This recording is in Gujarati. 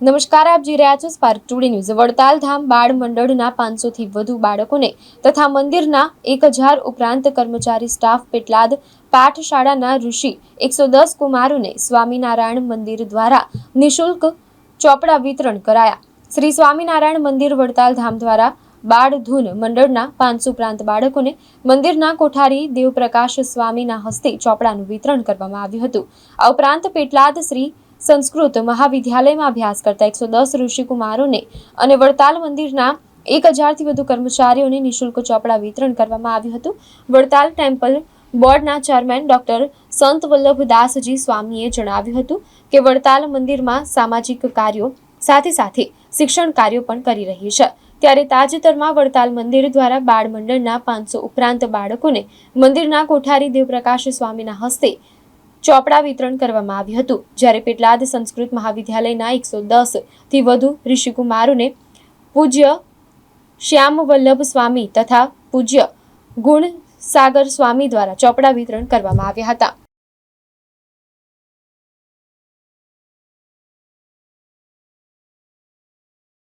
નમસ્કાર, આપ જોઈ રહ્યા છો Spark Today News Vadtal Dham બાળ મંડળના પાંચસો થી વધુ બાળકોને તથા મંદિરના એક હજાર ઉપરાંત કર્મચારી સ્ટાફ પેટલાદ પાઠશાળાના ઋષિ એકસો દસ કુમારોને સ્વામિનારાયણ મંદિર દ્વારા નિઃશુલ્ક ચોપડા વિતરણ કરાયા. શ્રી સ્વામિનારાયણ મંદિર વડતાલ ધામ દ્વારા બાળ ધૂન મંડળના પાંચસો ઉપરાંત બાળકોને મંદિરના કોઠારી દેવપ્રકાશ સ્વામીના હસ્તે ચોપડાનું વિતરણ કરવામાં આવ્યું હતું. આ ઉપરાંત પેટલાદ શ્રી સંસ્કૃત મહાવિદ્યાલયમાં અભ્યાસ કરતા એકસો દસ ઋષિકુમારોને અને વડતાલ મંદિરના એક હજારથી વધુ કર્મચારીઓને નિઃશુલ્ક ચોપડા વિતરણ કરવામાં આવ્યું હતું. વડતાલ ટેમ્પલ બોર્ડના ચેરમેન ડોક્ટર સંત વલ્લભદાસજી સ્વામીએ જણાવ્યું હતું કે વડતાલ મંદિરમાં સામાજિક કાર્યો સાથે સાથે શિક્ષણ કાર્યો પણ કરી રહી છે. ત્યારે તાજેતરમાં વડતાલ મંદિર દ્વારા બાળ મંડળના પાંચસો ઉપરાંત બાળકોને મંદિરના કોઠારી દેવપ્રકાશ સ્વામીના હસ્તે ચોપડા વિતરણ કરવામાં આવ્યું હતું. જ્યારે પેટલાદ સંસ્કૃત મહાવિદ્યાલયના એકસો દસથી વધુ ઋષિકુમારોને પૂજ્ય શ્યામ વલ્લભ સ્વામી તથા પૂજ્ય ગુણ સાગર સ્વામી દ્વારા ચોપડા વિતરણ કરવામાં આવ્યા હતા.